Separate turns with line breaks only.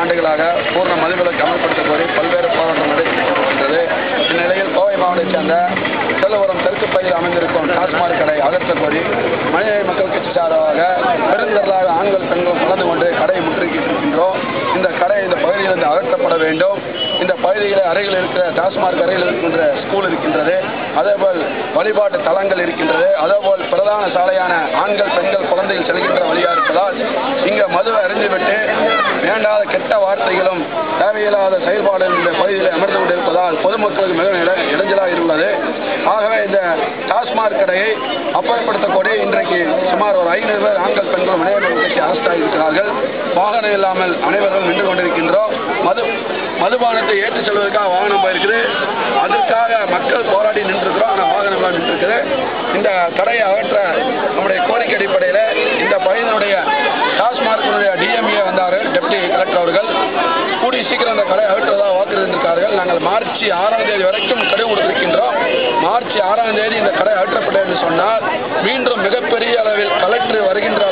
ஆண்டுகளாக பூர்ண மதுவிலக்கு அமல்படுத்த கோரி பல்வேறு போராட்டம் நடைபெற்று வருகின்றது இந்நிலையில் கோவை மாவட்டத்தைச் சேர்ந்த செல்லவரம் தெற்கு பகுதியில் அமைந்திருக்கும் டாஸ்மாக் கடை அகற்ற கோரி மனித மக்கள் கட்சி சார்பாக பெருந்தரலாக ஆண்கள் பெண்கள் கலந்து கொண்டு கடையை முற்றுகின்றோம் இந்த கடை இந்த பகுதியிலிருந்து அகற்றப்பட வேண்டும். இந்த பகுதியில் அருகில் இருக்கிற டாஸ்மாக் அருகில் இருக்கின்ற ஸ்கூல் இருக்கின்றது. அதேபோல் வழிபாட்டு தலங்கள் இருக்கின்றது. அதேபோல் பிரதான சாலையான ஆண்கள் பெண்கள் குழந்தைகள் செல்கின்ற வழியாக இருப்பதால் இங்கே மதுவை அறிந்துவிட்டு வேண்டாத கெட்ட வார்த்தைகளும் தேவையில்லாத செயல்பாடுகள் இந்த பகுதியில் அமர்ந்து கொண்டிருப்பதால் பொதுமக்களுக்கு மிக இட- இடைஞ்சலாக உள்ளது ஆகவே இந்த டாஸ்மாக் கடையை அப்புறப்படுத்தக்கூடிய இன்றைக்கு சுமார் ஒரு ஐநூறு பேர் ஆண்கள் பெண்கள் அனைவரும் கட்சி அரெஸ்ட் வாகனம் இல்லாமல் அனைவரும் நின்று கொண்டிருக்கின்றோம். மது மதுபானத்தை ஏற்றுச் செல்வதற்காக வாகனம் போயிருக்குது. அதற்காக மக்கள் போராடி நின்றிருக்கிறோம். ஆனால் வாகனம் நின்றிருக்குது. இந்த தடையை அகற்ற நம்முடைய மக்கள் அந்த கடை அகற்றுவதாக வாக்குறுதியிருக்கார்கள் நாங்கள் மார்ச் ஆறாம் தேதி வரைக்கும் கடை கொடுத்திருக்கின்றோம். மார்ச் ஆறாம் தேதி இந்த கடை அகற்றப்பட்டது என்று சொன்னால் மீண்டும் மிகப்பெரிய அளவில் கலெக்டர் வருகின்ற